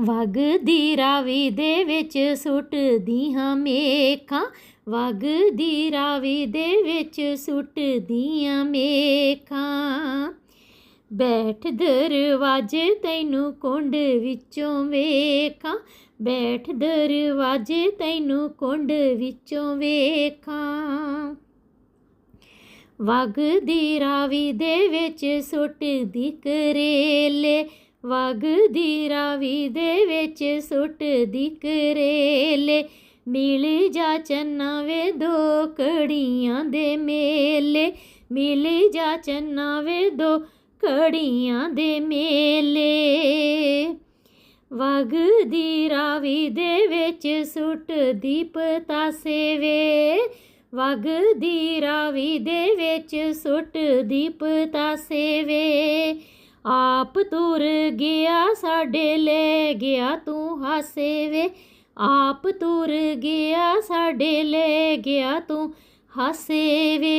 ਵਗਦੀ ਰਾਵੀ ਦੇ ਵਿੱਚ ਸੁੱਟਦੀਆਂ ਮੇਖਾਂ। ਵਗਦੀ ਰਾਵੀ ਦੇ ਵਿੱਚ ਸੁੱਟਦੀਆਂ ਮੇਖਾਂ। ਬੈਠ ਦਰਵਾਜੇ ਤੈਨੂੰ ਕੁੰਡ ਵਿੱਚੋਂ ਵੇਖਾਂ। ਬੈਠ ਦਰਵਾਜੇ ਤੈਨੂੰ ਕੁੰਡ ਵਿੱਚੋਂ ਵੇਖਾਂ। ਵਗਦੀ ਰਾਵੀ ਦੇ ਵਿੱਚ ਸੁੱਟਦੀ ਕਰੇਲੇ। ਵਗਦੀ ਰਾਵੀ ਦੇ ਵਿੱਚ ਸੁੱਟਦੀ ਕਰੇਲੇ ਮਿਲ ਜਾ ਚੰਨਾ ਵੇ ਦੋ ਕੜੀਆਂ ਦੇ ਮੇਲੇ। ਮਿਲ ਜਾ ਚੰਨਾ ਵੇ ਦੋ ਕੜੀਆਂ ਦੇ ਮੇਲੇ। ਵਗਦੀ ਰਾਵੀ ਦੇ ਵਿੱਚ ਸੁੱਟਦੀ ਪਤਾਸੇ ਵੇ। ਵਗਦੀ ਰਾਵੀ ਦੇ ਵਿੱਚ ਸੁੱਟਦੀ ਪਤਾਸੇ ਵੇ। ਆਪ ਤੁਰ ਗਿਆ ਸਾਡੇ ਲੈ ਗਿਆ ਤੂੰ ਹਾਸੇ ਵੇ। ਆਪ ਤੁਰ ਗਿਆ ਸਾਡੇ ਲੈ ਗਿਆ ਤੂੰ ਹਾਸੇ ਵੇ।